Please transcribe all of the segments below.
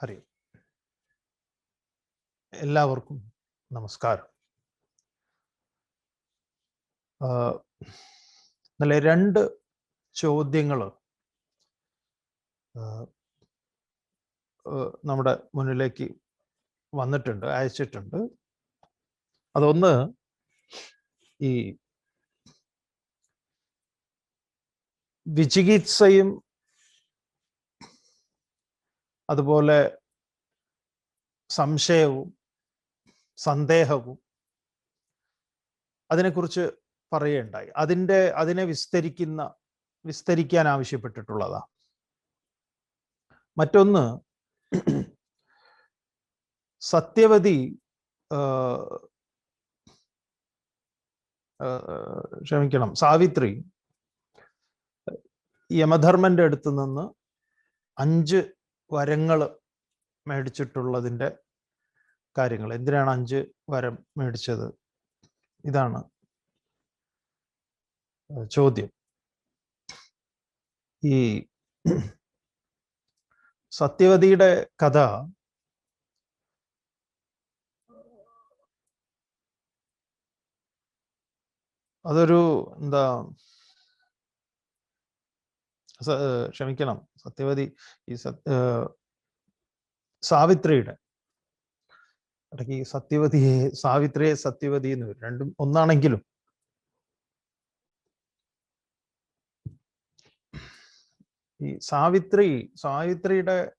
ഹരി എല്ലാവർക്കും നമസ്കാരം. നല്ല രണ്ട് ചോദ്യങ്ങൾ നമ്മുടെ മുന്നിലേക്ക് വന്നിട്ടുണ്ട് അയച്ചിട്ടുണ്ട്. അതൊന്ന് ഈ വിചികിത്സയും അതുപോലെ സംശയവും സന്ദേഹവും അതിനെക്കുറിച്ച് പറയുകയുണ്ടായി. അതിന്റെ അതിനെ വിസ്തരിക്കുന്ന വിസ്തരിക്കാൻ ആവശ്യപ്പെട്ടിട്ടുള്ളതാ. മറ്റൊന്ന് സത്യവതി ക്ഷമിക്കണം സാവിത്രി യമധർമ്മന്റെ അടുത്ത് നിന്ന് അഞ്ച് വരങ്ങൾ മേടിച്ചിട്ടുള്ളതിന്റെ കാര്യങ്ങൾ. എന്തിനാണ് അഞ്ച് വരം മേടിച്ചത്? ഇതാണ് ചോദ്യം. ഈ സത്യവതിയുടെ കഥ അതൊരു എന്താ ക്ഷമിക്കണം. സത്യവതി ഈ സാവിത്രിയുടെ ഇടയ്ക്ക് സത്യവതിയെ സാവിത്രിയെ സത്യവതി എന്ന് വരും. രണ്ടും ഒന്നാണെങ്കിലും. ഈ സാവിത്രി സാവിത്രിയുടെ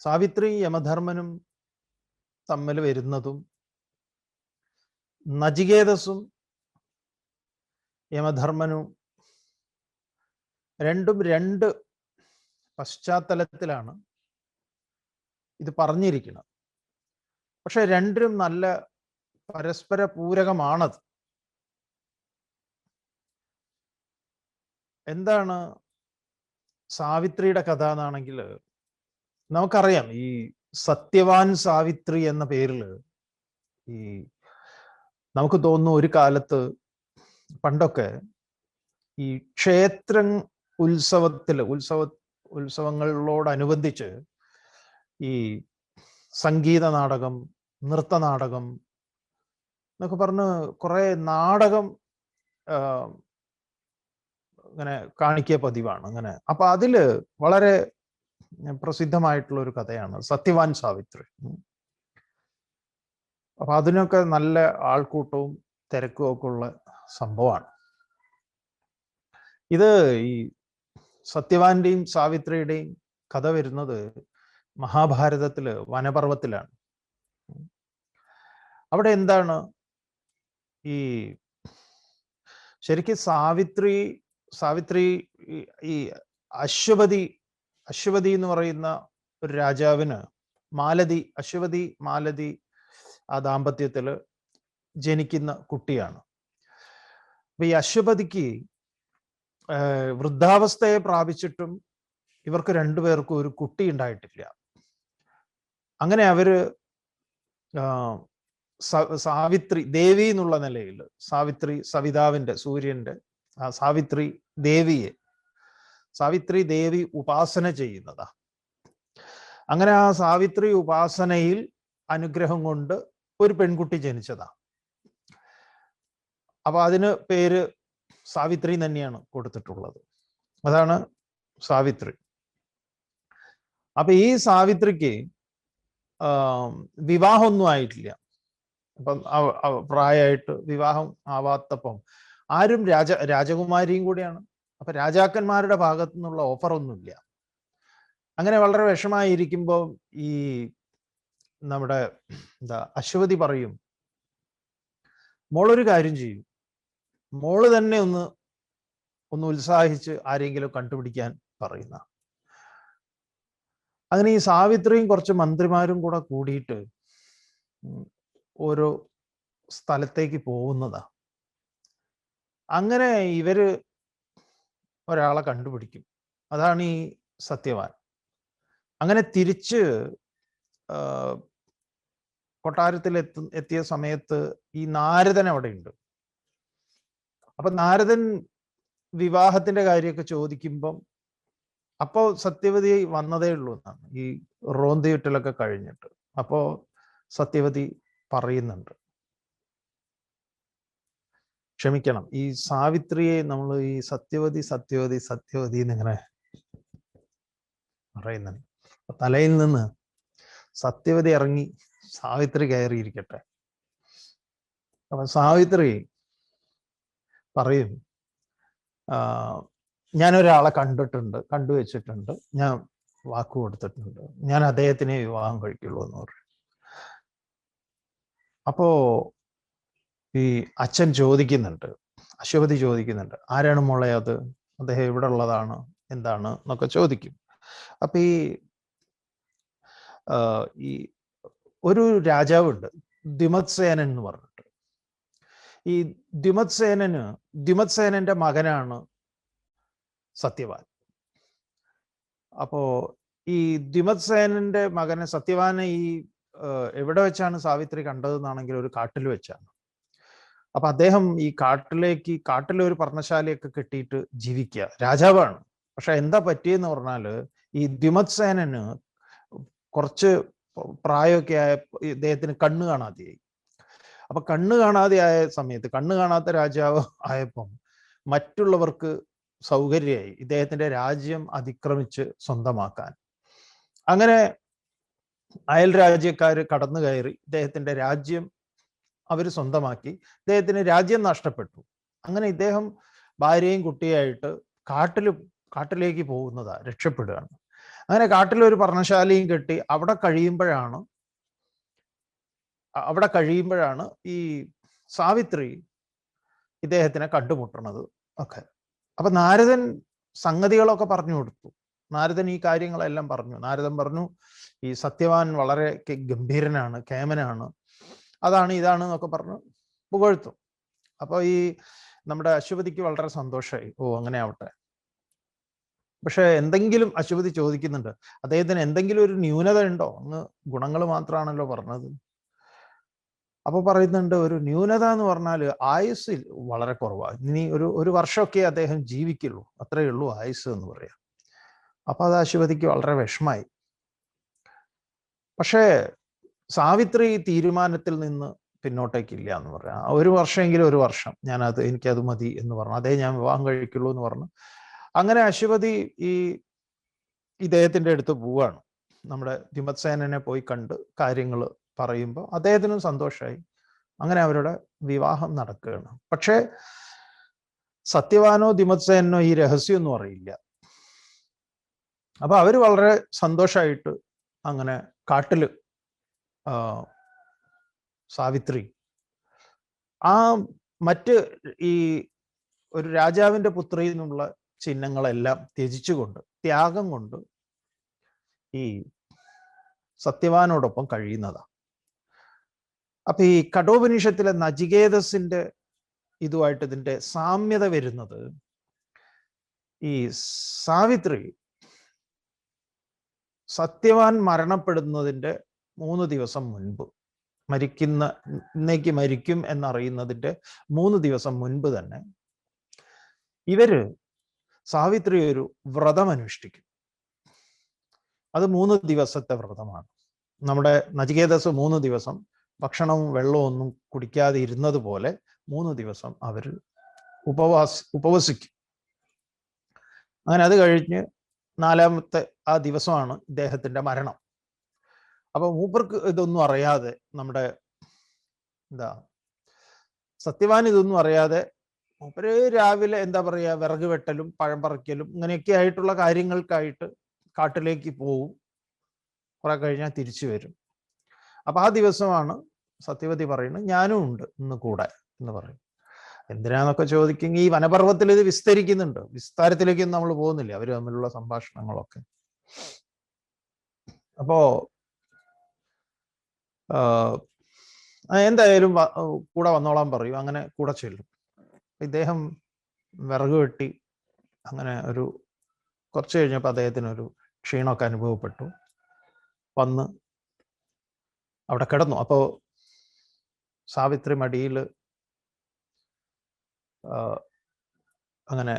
സാവിത്രി യമധർമ്മനും തമ്മിൽ വരുന്നതും നചികേതസും യമധർമ്മനും രണ്ടും രണ്ട് പശ്ചാത്തലത്തിലാണ് ഇത് പറഞ്ഞിരിക്കുന്നത്. പക്ഷെ രണ്ടിനും നല്ല പരസ്പര പൂരകമാണത്. എന്താണ് സാവിത്രിയുടെ കഥ എന്നാണെങ്കിൽ നമുക്കറിയാം ഈ സത്യവാൻ സാവിത്രി എന്ന പേരിൽ ഈ നമുക്ക് തോന്നുന്നു ഒരു കാലത്ത് പണ്ടൊക്കെ ഈ ക്ഷേത്ര ഉത്സവത്തിൽ ഉത്സവ ഉത്സവങ്ങളോടനുബന്ധിച്ച് ഈ സംഗീത നാടകം നൃത്ത നാടകം എന്നൊക്കെ പറഞ്ഞ് കുറേ നാടകം ഇങ്ങനെ കാണിക്കിയ പതിവാണ്. അങ്ങനെ. അപ്പൊ അതിൽ വളരെ പ്രസിദ്ധമായിട്ടുള്ള ഒരു കഥയാണ് സത്യവാൻ സാവിത്രി. അപ്പൊ അതിനൊക്കെ നല്ല ആൾക്കൂട്ടവും തിരക്കും ഒക്കെ ഉള്ള സംഭവമാണ്. ഇത് ഈ സത്യവാന്റെയും സാവിത്രിയുടെയും കഥ വരുന്നത് മഹാഭാരതത്തിൽ വനപർവത്തിലാണ് അവിടെ എന്താണ് ഈ ശരിക്കും സാവിത്രി സാവിത്രി ഈ അശ്വപതി അശ്വതി എന്ന് പറയുന്ന ഒരു രാജാവിന് മാലതി അശ്വതി മാലതി ആ ദാമ്പത്യത്തിൽ ജനിക്കുന്ന കുട്ടിയാണ്. അപ്പൊ ഈ അശ്വപതിക്ക് വൃദ്ധാവസ്ഥയെ പ്രാപിച്ചിട്ടും ഇവർക്ക് രണ്ടുപേർക്കും ഒരു കുട്ടി ഉണ്ടായിട്ടില്ല. അങ്ങനെ അവർ സാവിത്രി ദേവി എന്നുള്ള നിലയിൽ സാവിത്രി സവിതാവിന്റെ സൂര്യന്റെ ആ സാവിത്രി ദേവിയെ സാവിത്രി ദേവി ഉപാസന ചെയ്യുന്നതാ. അങ്ങനെ ആ സാവിത്രി ഉപാസനയിൽ അനുഗ്രഹം കൊണ്ട് ഒരു പെൺകുട്ടി ജനിച്ചതാ. അപ്പൊ അതിന് പേര് സാവിത്രി തന്നെയാണ് കൊടുത്തിട്ടുള്ളത്. അതാണ് സാവിത്രി. അപ്പൊ ഈ സാവിത്രിക്ക് വിവാഹമൊന്നും ആയിട്ടില്ല. അപ്പം പ്രായമായിട്ട് വിവാഹം ആവാത്തപ്പം ആരും രാജ രാജകുമാരിയും കൂടിയാണ്. അപ്പൊ രാജാക്കന്മാരുടെ ഭാഗത്തു നിന്നുള്ള ഓഫർ ഒന്നുമില്ല അങ്ങനെ വളരെ വിഷമായിരിക്കുമ്പോൾ ഈ നമ്മുടെ എന്താ അശ്വതി പറയും മോളൊരു കാര്യം ചെയ്യും. മോൾ തന്നെ ഒന്ന് ഒന്ന് ഉത്സാഹിച്ച് ആരെങ്കിലും കണ്ടുപിടിക്കാൻ പറയുന്ന. അങ്ങനെ ഈ സാവിത്രിയും കുറച്ച് മന്ത്രിമാരും കൂടെ കൂടിയിട്ട് ഓരോ സ്ഥലത്തേക്ക് പോകുന്നതാ. അങ്ങനെ ഇവർ ഒരാളെ കണ്ടുപിടിക്കും. അതാണ് ഈ സത്യവാൻ. അങ്ങനെ തിരിച്ച് കൊട്ടാരത്തിൽ എത്തു എത്തിയ സമയത്ത് ഈ നാരദൻ അവിടെ ഉണ്ട് അപ്പൊ നാരദൻ വിവാഹത്തിന്റെ കാര്യമൊക്കെ ചോദിക്കുമ്പം അപ്പോൾ സത്യവതി വന്നതേ ഉള്ളൂ എന്നാണ്. ഈ റോന്തിയുറ്റലൊക്കെ കഴിഞ്ഞിട്ട്. അപ്പോ സത്യവതി പറയുന്നുണ്ട്. ക്ഷമിക്കണം. ഈ സാവിത്രിയെ നമ്മൾ ഈ സത്യവതി സത്യവതി സത്യവതി എന്നിങ്ങനെ പറയുന്നുണ്ട്. തലയിൽ നിന്ന് സത്യവതി ഇറങ്ങി സാവിത്രി കയറിയിരിക്കട്ടെ. അപ്പൊ സാവിത്രി പറയും. ഞാനൊരാളെ കണ്ടിട്ടുണ്ട് കണ്ടുവച്ചിട്ടുണ്ട്. ഞാൻ വാക്ക് കൊടുത്തിട്ടുണ്ട്. ഞാൻ അദ്ദേഹത്തിനെ വിവാഹം കഴിക്കുള്ളൂ എന്ന് പറയും. അപ്പോ ഈ അച്ഛൻ ചോദിക്കുന്നുണ്ട് അശ്വപതി ചോദിക്കുന്നുണ്ട് ആരാണ് മോളെ അത്? അദ്ദേഹം ഇവിടെ ഉള്ളതാണ് എന്താണ്? എന്നൊക്കെ ചോദിക്കും. അപ്പൊ ഈ ഈ ഒരു രാജാവുണ്ട് ദിമത്സേനൻ എന്ന് പറഞ്ഞിട്ട് ഈ ദ്വിമത്സേനന് ദ്വിമത്സേനന്റെ മകനാണ് സത്യവാൻ. അപ്പോ ഈ ദ്വിമത്സേനന്റെ മകനെ സത്യവാനെ ഈ എവിടെ വെച്ചാണ് സാവിത്രി കണ്ടതെന്നാണെങ്കിൽ ഒരു കാട്ടിൽ വെച്ചാണ്. അപ്പൊ അദ്ദേഹം ഈ കാട്ടിലേക്ക് കാട്ടിലെ ഒരു പർണശാലയൊക്കെ കെട്ടിയിട്ട് ജീവിക്കുക. രാജാവാണ്. പക്ഷെ എന്താ പറ്റിയെന്ന് പറഞ്ഞാൽ ഈ ദ്വിമത്സേനന് കുറച്ച് പ്രായമൊക്കെ ആയ ഇദ്ദേഹത്തിന് കണ്ണ് കാണാതെയായി. അപ്പൊ കണ്ണ് കാണാതെ ആയ സമയത്ത് കണ്ണ് കാണാത്ത രാജാവ് ആയപ്പം മറ്റുള്ളവർക്ക് സൗകര്യമായി ഇദ്ദേഹത്തിന്റെ രാജ്യം അതിക്രമിച്ച് സ്വന്തമാക്കാൻ. അങ്ങനെ അയൽ രാജ്യക്കാര് കടന്നു കയറി ഇദ്ദേഹത്തിന്റെ രാജ്യം അവർ സ്വന്തമാക്കി ഇദ്ദേഹത്തിന് രാജ്യം നഷ്ടപ്പെട്ടു. അങ്ങനെ ഇദ്ദേഹം ഭാര്യയും കുട്ടിയായിട്ട് കാട്ടിൽ കാട്ടിലേക്ക് പോകുന്നതാ രക്ഷപ്പെടുകയാണ്. അങ്ങനെ കാട്ടിലൊരു പർണശാലയും കെട്ടി അവിടെ കഴിയുമ്പോഴാണ് അവിടെ കഴിയുമ്പോഴാണ് ഈ സാവിത്രി ഇദ്ദേഹത്തിനെ കണ്ടുമുട്ടണത് ഒക്കെ. അപ്പൊ നാരദൻ സംഗതികളൊക്കെ പറഞ്ഞു കൊടുത്തു. നാരദൻ ഈ കാര്യങ്ങളെല്ലാം പറഞ്ഞു. നാരദൻ പറഞ്ഞു ഈ സത്യവാൻ വളരെ ഗംഭീരനാണ് കേമനാണ്. അതാണ് ഇതാണ് എന്നൊക്കെ പറഞ്ഞു പുകഴ്ത്തു. അപ്പോൾ ഈ നമ്മുടെ അശ്വതിക്ക് വളരെ സന്തോഷമായി ഓ അങ്ങനെ ആവട്ടെ. പക്ഷെ എന്തെങ്കിലും അശ്വതി ചോദിക്കുന്നുണ്ട് അദ്ദേഹത്തിന് എന്തെങ്കിലും ഒരു ന്യൂനത ഉണ്ടോ അങ്ങ് ഗുണങ്ങൾ മാത്രമാണല്ലോ പറഞ്ഞത്. അപ്പൊ പറയുന്നുണ്ട് ഒരു ന്യൂനത എന്ന് പറഞ്ഞാൽ ആയുസ്സിൽ വളരെ കുറവാണ് ഇനി ഒരു ഒരു വർഷമൊക്കെ അദ്ദേഹം ജീവിക്കുള്ളൂ. അത്രയേ ഉള്ളൂ ആയുസ് എന്ന് പറയാം. അപ്പൊ അത് അശുപതിക്ക് വളരെ വിഷമായി. പക്ഷേ സാവിത്രി തീരുമാനത്തിൽ നിന്ന് പിന്നോട്ടേക്കില്ല എന്ന് പറയാം. ഒരു വർഷമെങ്കിലും ഒരു വർഷം. ഞാൻ അത് എനിക്കത് മതി എന്ന് പറഞ്ഞു. അതേ ഞാൻ വിവാഹം കഴിക്കുള്ളൂ എന്ന് പറഞ്ഞു. അങ്ങനെ അശ്വതി ഈ ഇദ്ദേഹത്തിന്റെ അടുത്ത് പോവാണ്. നമ്മുടെ ധിമത്സേനനെ പോയി കണ്ട് കാര്യങ്ങൾ പറയുമ്പോൾ അദ്ദേഹത്തിനും സന്തോഷമായി അങ്ങനെ അവരുടെ വിവാഹം നടക്കുകയാണ്. പക്ഷേ സത്യവാനോ ദിമത്സേനോ ഈ രഹസ്യമൊന്നും അറിയില്ല. അപ്പൊ അവർ വളരെ സന്തോഷമായിട്ട് അങ്ങനെ കാട്ടിൽ ആ, സാവിത്രി ആ മറ്റ് ഈ ഒരു രാജാവിന്റെ പുത്രിയിൽ നിന്നുള്ള ചിഹ്നങ്ങളെല്ലാം ത്യജിച്ചുകൊണ്ട് ത്യാഗം കൊണ്ട് ഈ സത്യവാനോടൊപ്പം കഴിയുന്നതാ. അപ്പൊ ഈ കഠോപനിഷത്തിലെ നചികേതസിന്റെ ഇതുമായിട്ട് ഇതിന്റെ സാമ്യത വരുന്നത് ഈ സാവിത്രി സത്യവാൻ മരണപ്പെടുന്നതിന്റെ മൂന്ന് ദിവസം മുൻപ് മരിക്കുന്ന ഇന്നേക്ക് മരിക്കും എന്നറിയുന്നതിന്റെ മൂന്ന് ദിവസം മുൻപ് തന്നെ ഇവർ സാവിത്രി ഒരു വ്രതം അനുഷ്ഠിക്കും. അത് മൂന്ന് ദിവസത്തെ വ്രതമാണ്. നമ്മുടെ നചികേതസ് മൂന്ന് ദിവസം ഭക്ഷണവും വെള്ളവും ഒന്നും കുടിക്കാതെ ഇരുന്നത് പോലെ മൂന്ന് ദിവസം അവർ ഉപവാസ ഉപവസിക്കും. അങ്ങനെ അത് കഴിഞ്ഞ് നാലാമത്തെ ആ ദിവസമാണ് ഇദ്ദേഹത്തിന്റെ മരണം. അപ്പൊ മൂപ്പർക്ക് ഇതൊന്നും അറിയാതെ നമ്മുടെ എന്താ സത്യവാൻ ഇതൊന്നും അറിയാതെ മൂപ്പര് രാവിലെ എന്താ പറയാ വിറക് വെട്ടലും പഴം പറിക്കലും ഇങ്ങനെയൊക്കെ ആയിട്ടുള്ള കാര്യങ്ങൾക്കായിട്ട് കാട്ടിലേക്ക് പോവും. കുറെ കഴിഞ്ഞാൽ തിരിച്ചു വരും. അപ്പൊ ആ ദിവസമാണ് സത്യവതി പറയുന്നു ഞാനും ഉണ്ട് ഇന്ന് കൂടെ എന്ന് പറയും. എന്തിനാന്നൊക്കെ ചോദിക്കും ഈ വനപർവത്തിൽ ഇത് വിസ്തരിക്കുന്നുണ്ട്. വിസ്താരത്തിലേക്കൊന്നും നമ്മൾ പോകുന്നില്ല അവർ തമ്മിലുള്ള സംഭാഷണങ്ങളൊക്കെ. അപ്പോ എന്തായാലും കൂടെ വന്നോളാൻ പറയും അങ്ങനെ കൂടെ ചെല്ലും. ഇദ്ദേഹം വിറക് വെട്ടി അങ്ങനെ ഒരു കുറച്ച് കഴിഞ്ഞപ്പോൾ അദ്ദേഹത്തിന് ഒരു ക്ഷീണമൊക്കെ അനുഭവപ്പെട്ടു. വന്ന് അവിടെ കിടന്നു. അപ്പോ സാവിത്രി മടിയിൽ അങ്ങനെ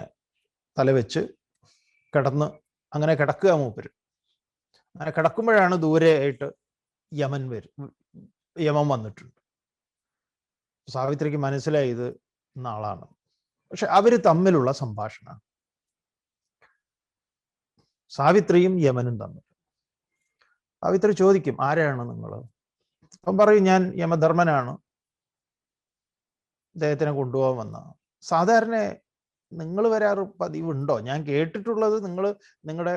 തലവെച്ച് കിടന്ന് അങ്ങനെ കിടക്കുക മൂപ്പര്. അങ്ങനെ കിടക്കുമ്പോഴാണ് ദൂരെ ആയിട്ട് യമൻ വരും യമൻ വന്നിട്ടുണ്ട്. സാവിത്രിക്ക് മനസ്സിലായി നാളാണ് പക്ഷെ അവർ തമ്മിലുള്ള സംഭാഷണം സാവിത്രിയും യമനും തമ്മിൽ. സാവിത്രി ചോദിക്കും ആരാണ് നിങ്ങൾ അപ്പം പറയും ഞാൻ യമധർമ്മനാണ്. അദ്ദേഹത്തിനെ കൊണ്ടുപോകാൻ വന്ന. സാധാരണ നിങ്ങൾ വരാറ് പതിവുണ്ടോ? ഞാൻ കേട്ടിട്ടുള്ളത് നിങ്ങൾ നിങ്ങളുടെ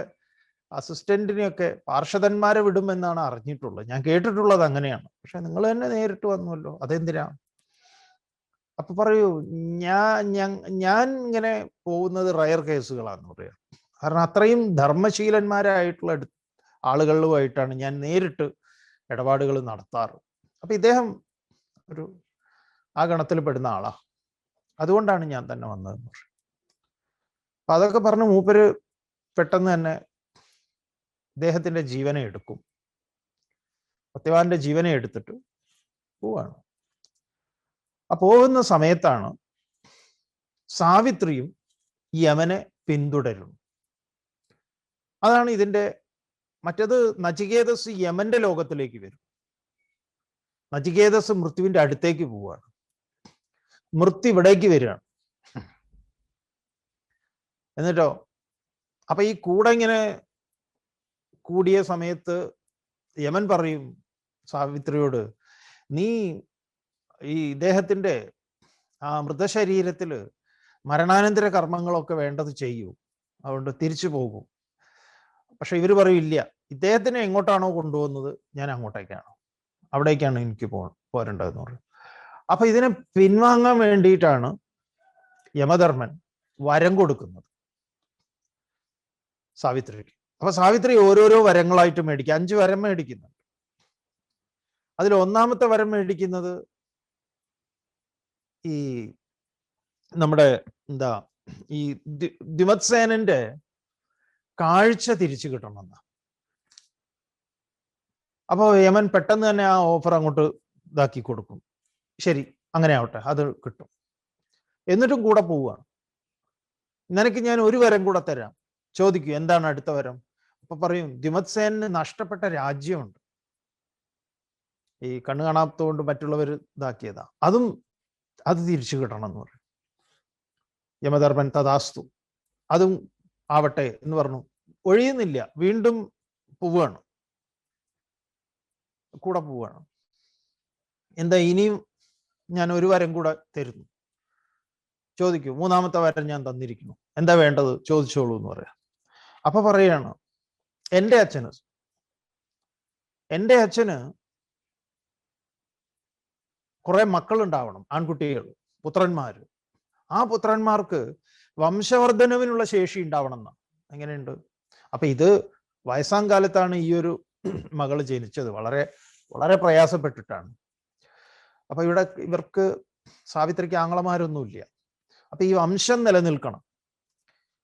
അസിസ്റ്റന്റിനെയൊക്കെ പാർഷദന്മാരെ വിടുമെന്നാണ് അറിഞ്ഞിട്ടുള്ളത്. ഞാൻ കേട്ടിട്ടുള്ളത് അങ്ങനെയാണ്. പക്ഷെ നിങ്ങൾ തന്നെ നേരിട്ട് വന്നുവല്ലോ അതെന്തിനാ? അപ്പൊ പറയൂ ഞാൻ ഞാൻ ഇങ്ങനെ പോകുന്നത് റയർ കേസുകളാന്ന് പറയാം. കാരണം അത്രയും ധർമ്മശീലന്മാരായിട്ടുള്ള ആളുകളുമായിട്ടാണ് ഞാൻ നേരിട്ട് ഇടപാടുകൾ നടത്താറ്. അപ്പൊ ഇദ്ദേഹം ഒരു ആ ഗണത്തിൽ പെടുന്ന ആളാ. അതുകൊണ്ടാണ് ഞാൻ തന്നെ വന്നതെന്ന് പറയും. അപ്പൊ അതൊക്കെ പറഞ്ഞ് മൂപ്പര് പെട്ടെന്ന് തന്നെ അദ്ദേഹത്തിന്റെ ജീവനെ എടുക്കും. സത്യവാന്റെ ജീവനെ എടുത്തിട്ട് പോവാണ്. ആ പോകുന്ന സമയത്താണ് സാവിത്രിയും യമനെ പിന്തുടരുന്നു അതാണ് ഇതിന്റെ മറ്റത് നചികേതസ് യമന്റെ ലോകത്തിലേക്ക് വരും. നചികേതസ് മൃത്യുവിന്റെ അടുത്തേക്ക് പോവുകയാണ് മൃത്യു ഇവിടേക്ക് വരികയാണ്. എന്നിട്ടോ? അപ്പൊ ഈ കൂടെ ഇങ്ങനെ കൂടിയ സമയത്ത് യമൻ പറയും സാവിത്രിയോട് നീ ഈ ഇദ്ദേഹത്തിന്റെ ആ മൃതശരീരത്തിൽ മരണാനന്തര കർമ്മങ്ങളൊക്കെ വേണ്ടത് ചെയ്യൂ. അതുകൊണ്ട് തിരിച്ചു പോകും. പക്ഷെ ഇവർ പറയില്ല ഇദ്ദേഹത്തിനെ എങ്ങോട്ടാണോ കൊണ്ടുപോകുന്നത്? ഞാൻ അങ്ങോട്ടേക്കാണ്. അവിടേക്കാണ് എനിക്ക് പോ പോരേണ്ടതെന്ന് പറയും. അപ്പൊ ഇതിനെ പിൻവാങ്ങാൻ വേണ്ടിയിട്ടാണ് യമധർമ്മൻ വരം കൊടുക്കുന്നത്. സാവിത്രിക്ക്. അപ്പൊ സാവിത്രി ഓരോരോ വരങ്ങളായിട്ട് മേടിക്കുക അഞ്ച് വരം മേടിക്കുന്നുണ്ട്. അതിൽ ഒന്നാമത്തെ വരം മേടിക്കുന്നത് ഈ നമ്മുടെ എന്താ ഈ ദിമത്സേനന്റെ കാഴ്ച തിരിച്ചു കിട്ടണമെന്ന. അപ്പോൾ യമൻ പെട്ടെന്ന് തന്നെ ആ ഓഫർ അങ്ങോട്ട് ഇതാക്കി കൊടുക്കും. ശരി അങ്ങനെ ആവട്ടെ അത് കിട്ടും. എന്നിട്ടും കൂടെ പോവുകയാണ്. നിനക്ക് ഞാൻ ഒരു വരം കൂടെ തരാം. ചോദിക്കൂ എന്താണ് അടുത്ത വരം? അപ്പൊ പറയും ദ്വിമത്സേനന് നഷ്ടപ്പെട്ട രാജ്യമുണ്ട്. ഈ കണ്ണു കാണാത്തതുകൊണ്ട് മറ്റുള്ളവർ ഇതാക്കിയതാ. അതും അത് തിരിച്ചു കിട്ടണം എന്ന് പറയും. യമധർമ്മൻ തഥാസ്തു. അതും ആവട്ടെ എന്ന് പറഞ്ഞു. ഒഴിയുന്നില്ല. വീണ്ടും പോവുകയാണ്. കൂടെ പോവുകയാണ്. എന്താ ഇനിയും ഞാൻ ഒരു വരം കൂടെ തരുന്നു. ചോദിക്കൂ മൂന്നാമത്തെ വരം ഞാൻ തന്നിരിക്കുന്നു. എന്താ വേണ്ടത്? ചോദിച്ചോളൂ എന്ന് പറയാം. അപ്പൊ പറയാണ് എന്റെ അച്ഛന് എന്റെ അച്ഛന് കുറെ മക്കളുണ്ടാവണം ആൺകുട്ടികൾ പുത്രന്മാർ ആ പുത്രന്മാർക്ക് വംശവർദ്ധനവിനുള്ള ശേഷി ഉണ്ടാവണം എന്നാണ് എങ്ങനെയുണ്ട്? അപ്പൊ ഇത് വയസ്സാം കാലത്താണ് ഈ ഒരു മകൾ ജനിച്ചത്. വളരെ വളരെ പ്രയാസപ്പെട്ടിട്ടാണ്. അപ്പൊ ഇവിടെ ഇവർക്ക് സാവിത്രിക്ക് ആങ്ങളമാരൊന്നുമില്ല അപ്പൊ ഈ വംശം നിലനിൽക്കണം.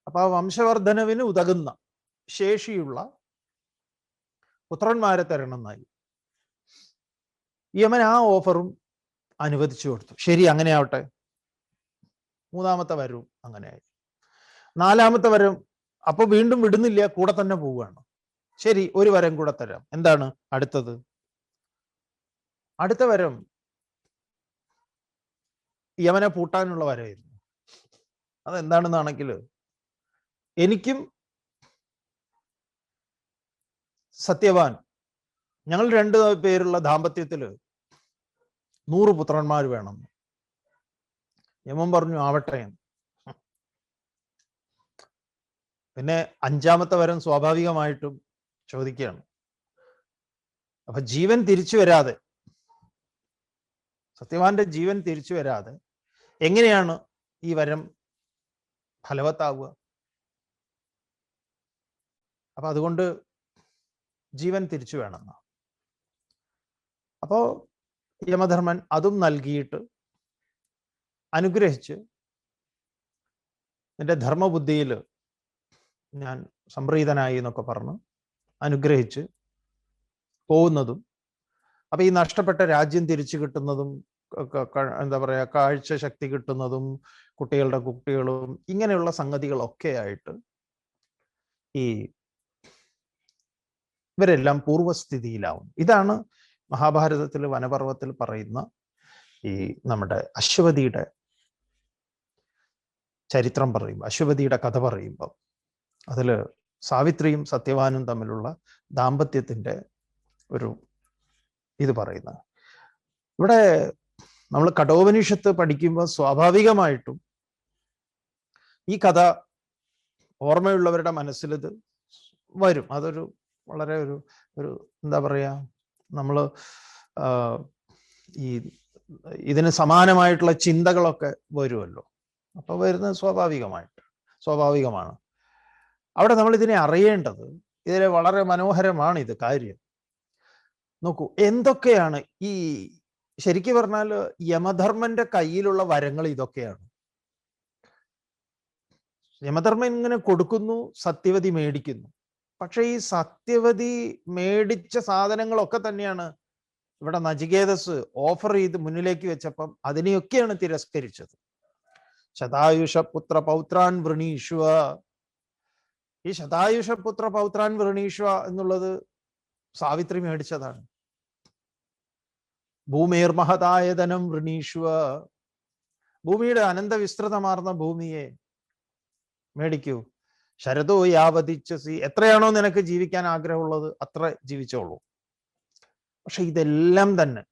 അപ്പൊ ആ വംശവർദ്ധനവിന് ഉതകുന്ന ശേഷിയുള്ള പുത്രന്മാരെ തരണം എന്നായി യമൻ ആ ഓഫറും അനുവദിച്ചു കൊടുത്തു. ശരി അങ്ങനെയാവട്ടെ മൂന്നാമത്തെ വരവും അങ്ങനെയായി നാലാമത്തെ വരം അപ്പൊ വീണ്ടും വിടുന്നില്ല കൂടെ തന്നെ പോവുകയാണ്. ശരി ഒരു വരം കൂടെ തരാം. എന്താണ് അടുത്തത്? അടുത്ത വരം യമനെ പൂട്ടാനുള്ള വരവായിരുന്നു. അതെന്താണെന്നാണെങ്കിൽ എനിക്കും സത്യവാൻ ഞങ്ങൾ രണ്ട് പേരുള്ള ദാമ്പത്യത്തിൽ നൂറ് പുത്രന്മാർ വേണം. യമൻ പറഞ്ഞു ആവട്ടെ. പിന്നെ അഞ്ചാമത്തെ വരം സ്വാഭാവികമായിട്ടും ചോദിക്കുകയാണ്. അപ്പൊ ജീവൻ തിരിച്ചു വരാതെ സത്യവാന്റെ ജീവൻ തിരിച്ചു വരാതെ എങ്ങനെയാണ് ഈ വരം ഫലവത്താവുക? അപ്പൊ അതുകൊണ്ട് ജീവൻ തിരിച്ചു വേണമെന്ന് അപ്പോ യമധർമ്മൻ അതും നൽകിയിട്ട് അനുഗ്രഹിച്ച് നിന്റെ ധർമ്മബുദ്ധിയിൽ ഞാൻ സംപ്രീതനായി എന്നൊക്കെ പറഞ്ഞു അനുഗ്രഹിച്ച് പോകുന്നതും അപ്പൊ ഈ നഷ്ടപ്പെട്ട രാജ്യം തിരിച്ചു കിട്ടുന്നതും എന്താ പറയുക കാഴ്ച ശക്തി കിട്ടുന്നതും കുട്ടികളുടെ കുട്ടികളും ഇങ്ങനെയുള്ള സംഗതികളൊക്കെ ആയിട്ട് ഈ ഇവരെല്ലാം പൂർവസ്ഥിതിയിലാവും ഇതാണ് മഹാഭാരതത്തിൽ വനപർവത്തിൽ പറയുന്ന ഈ നമ്മുടെ അശ്വതിയുടെ ചരിത്രം പറയുമ്പോൾ അശ്വതിയുടെ കഥ പറയുമ്പോൾ അതിൽ സാവിത്രിയും സത്യവാനും തമ്മിലുള്ള ദാമ്പത്യത്തിന്റെ ഒരു ഇത് പറയുന്നത്. ഇവിടെ നമ്മൾ കഠോപനിഷത്ത് പഠിക്കുമ്പോൾ സ്വാഭാവികമായിട്ടും ഈ കഥ ഓർമ്മയുള്ളവരുടെ മനസ്സിൽ ഇത് വരും. അതൊരു വളരെ ഒരു ഒരു എന്താ പറയുക നമ്മൾ ഈ ഇതിന് സമാനമായിട്ടുള്ള ചിന്തകളൊക്കെ വരുമല്ലോ. അപ്പോൾ വരുന്നത് സ്വാഭാവികമായിട്ട് സ്വാഭാവികമാണ്. അവിടെ നമ്മൾ ഇതിനെ അറിയേണ്ടത് ഇതിലെ വളരെ മനോഹരമാണ് ഇത് കാര്യം. നോക്കൂ എന്തൊക്കെയാണ് ഈ ശരിക്കും പറഞ്ഞാൽ യമധർമ്മന്റെ കയ്യിലുള്ള വരങ്ങൾ ഇതൊക്കെയാണ്. യമധർമ്മൻ ഇങ്ങനെ കൊടുക്കുന്നു സത്യവതി മേടിക്കുന്നു. പക്ഷെ ഈ സത്യവതി മേടിച്ച സാധനങ്ങളൊക്കെ തന്നെയാണ് ഇവിടെ നചികേതസ് ഓഫർ ചെയ്ത് മുന്നിലേക്ക് വെച്ചപ്പം അതിനെയൊക്കെയാണ് തിരസ്കരിച്ചത്. ശതായുഷ പുത്ര പൗത്രാൻ വൃണീഷ്വ. ഈ ശതായുഷ പുത്ര പൗത്രാൻ വൃണീഷ്വ എന്നുള്ളത് സാവിത്രി മേടിച്ചതാണ്. ഭൂമേർമഹതായ മഹതായതനം വൃണീഷ്വ. ഭൂമിയുടെ അനന്തവിസ്തൃതമാർന്ന ഭൂമിയെ മേടിക്കൂ. ശരതോ യാവതിച്ചസി. എത്രയാണോ നിനക്ക് ജീവിക്കാൻ ആഗ്രഹമുള്ളത് അത്ര ജീവിച്ചോളൂ. പക്ഷെ ഇതെല്ലാം തന്നെ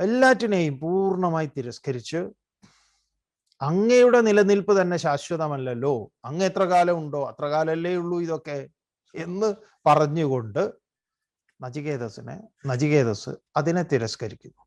എല്ലാറ്റിനെയും പൂർണമായി തിരസ്കരിച്ച് അങ്ങയുടെ നിലനിൽപ്പ് തന്നെ ശാശ്വതമല്ലല്ലോ. അങ്ങ് എത്ര കാലം ഉണ്ടോ? അത്ര കാലല്ലേ ഉള്ളൂ ഇതൊക്കെ എന്ന് പറഞ്ഞുകൊണ്ട് നചികേതസിനെ നചികേതസ് അതിനെ തിരസ്കരിക്കുന്നു.